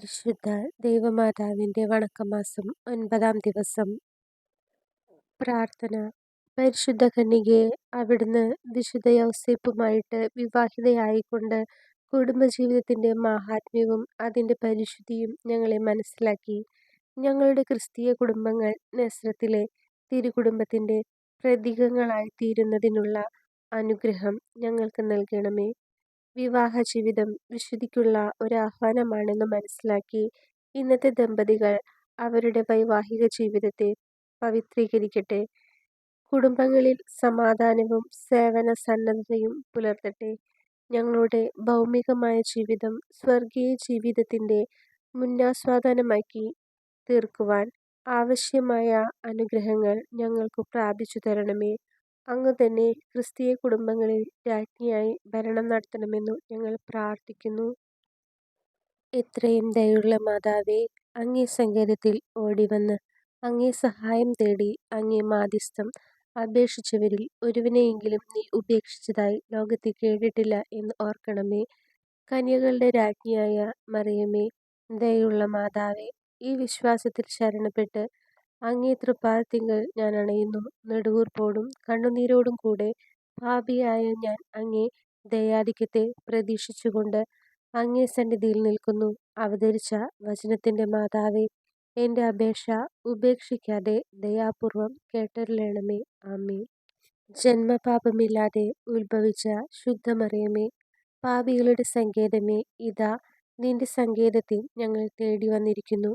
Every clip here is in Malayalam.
പരിശുദ്ധ ദൈവമാതാവിന്റെ വണക്കമാസം ഒൻപതാം ദിവസം. പ്രാർത്ഥന. പരിശുദ്ധ കന്യകയെ അവിടുന്ന് വിശുദ്ധ യൗസേപ്പുമായിട്ട് വിവാഹിതയായിക്കൊണ്ട് കുടുംബജീവിതത്തിന്റെ മാഹാത്മ്യവും അതിന്റെ പരിശുദ്ധിയും ഞങ്ങളെ മനസ്സിലാക്കി. ഞങ്ങളുടെ ക്രിസ്തീയ കുടുംബങ്ങൾ നസ്രത്തിലെ തിരുകുടുംബത്തിന്റെ പ്രതീകങ്ങളായിത്തീരുന്നതിനുള്ള അനുഗ്രഹം ഞങ്ങൾക്ക് നൽകണമേ. വിവാഹ ജീവിതം വിശുദ്ധിക്കുള്ള ഒരു ആഹ്വാനമാണെന്ന് മനസ്സിലാക്കി ഇന്നത്തെ ദമ്പതികൾ അവരുടെ വൈവാഹിക ജീവിതത്തെ പവിത്രീകരിക്കട്ടെ. കുടുംബങ്ങളിൽ സമാധാനവും സേവന സന്നദ്ധതയും പുലർത്തട്ടെ. ഞങ്ങളുടെ ഭൗമികമായ ജീവിതം സ്വർഗീയ ജീവിതത്തിന്റെ മുന്നാസ്വാദനമാക്കി തീർക്കുവാൻ ആവശ്യമായ അനുഗ്രഹങ്ങൾ ഞങ്ങൾക്ക് പ്രാപിച്ചു തരണമേ. അങ്ങ് തന്നെ ക്രിസ്തീയ കുടുംബങ്ങളിൽ രാജ്ഞിയായി ഭരണം നടത്തണമെന്നു ഞങ്ങൾ പ്രാർത്ഥിക്കുന്നു. എത്രയും ദയുള്ള മാതാവേ അങ്ങേ സങ്കേതത്തിൽ ഓടിവന്ന് അങ്ങേ സഹായം തേടി അങ്ങേ മാധ്യസ്ഥം അപേക്ഷിച്ചവരിൽ ഒരുവനെയെങ്കിലും നീ ഉപേക്ഷിച്ചതായി ലോകത്തിൽ കേട്ടിട്ടില്ല എന്ന് ഓർക്കണമേ. കന്യകളുടെ രാജ്ഞിയായ മറിയമേ ദയുള്ള മാതാവേ ഈ വിശ്വാസത്തിൽ ശരണപ്പെട്ട് അങ്ങേ തൃപ്പാദത്തിങ്കൽ ഞാൻ അണയുന്നു. നെടുവീർപ്പോടും കണ്ണുനീരോടും കൂടെ പാപിയായ ഞാൻ അങ്ങേ ദയാധിക്യത്തെ പ്രതീക്ഷിച്ചുകൊണ്ട് അങ്ങേ സന്നിധിയിൽ നിൽക്കുന്നു. അവതരിച്ച വചനത്തിന്റെ മാതാവേ എന്റെ അപേക്ഷ ഉപേക്ഷിക്കാതെ ദയാപൂർവം കേട്ടരുളണമേ. ആമേ ജന്മപാപമില്ലാതെ ഉത്ഭവിച്ച ശുദ്ധമറിയമേ പാപികളുടെ സങ്കേതമേ ഇതാ നിന്റെ സങ്കേതത്തിൽ ഞങ്ങൾ തേടി വന്നിരിക്കുന്നു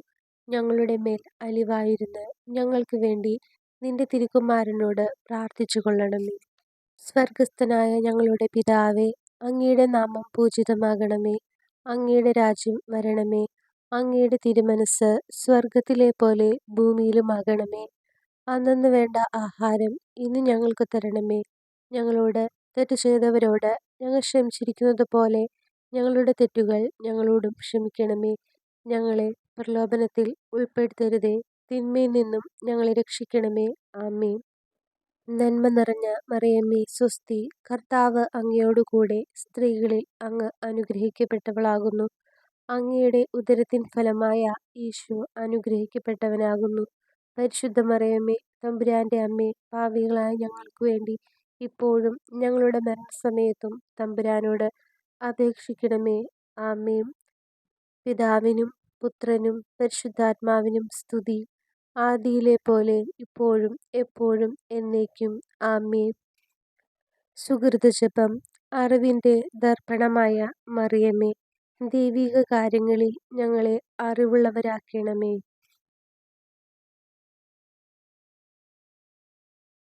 ഞങ്ങളുടെ മേൽ അലിവായിരുന്ന് ഞങ്ങൾക്ക് വേണ്ടി നിന്റെ തിരുക്കുമാരനോട് പ്രാർത്ഥിച്ചു കൊള്ളണമേ സ്വർഗസ്ഥനായ ഞങ്ങളുടെ പിതാവേ അങ്ങയുടെ നാമം പൂജിതമാകണമേ. അങ്ങയുടെ രാജ്യം വരണമേ. അങ്ങയുടെ തിരുമനസ് സ്വർഗത്തിലെ പോലെ ഭൂമിയിലുമാകണമേ. അന്നു വേണ്ട ആഹാരം ഇന്ന് ഞങ്ങൾക്ക് തരണമേ. ഞങ്ങളോട് തെറ്റ് ചെയ്തവരോട് ഞങ്ങൾ ക്ഷമിച്ചിരിക്കുന്നത് പോലെ ഞങ്ങളുടെ തെറ്റുകൾ ഞങ്ങളോടും ക്ഷമിക്കണമേ. ഞങ്ങളെ പ്രലോഭനത്തിൽ ഉൾപ്പെടുത്തരുതേ. തിന്മയിൽ നിന്നും ഞങ്ങളെ രക്ഷിക്കണമേ. ആമേൻ. നന്മ നിറഞ്ഞ മറിയമ്മേ സ്വസ്തി. കർത്താവ് അങ്ങയോടുകൂടെ സ്ത്രീകളിൽ അങ്ങ് അനുഗ്രഹിക്കപ്പെട്ടവളാകുന്നു. അങ്ങയുടെ ഉദരത്തിൻ ഫലമായ ഈശോ അനുഗ്രഹിക്കപ്പെട്ടവനാകുന്നു. പരിശുദ്ധ മറിയമ്മേ തമ്പുരാന്റെ അമ്മേ പാപികളായ ഞങ്ങൾക്ക് വേണ്ടി ഇപ്പോഴും ഞങ്ങളുടെ മരണസമയത്തും തമ്പുരാനോട് അപേക്ഷിക്കണമേ. ആമേൻ. പിതാവിനും പുത്രനും പരിശുദ്ധാത്മാവിനും സ്തുതി. ആദിയിലെ പോലെ ഇപ്പോഴും എപ്പോഴും എന്നേക്കും. ആമേ സുഹൃതജപം അറിവിന്റെ ദർപ്പണമായ മറിയമേ ദൈവിക കാര്യങ്ങളിൽ ഞങ്ങളെ അറിവുള്ളവരാക്കണമേ.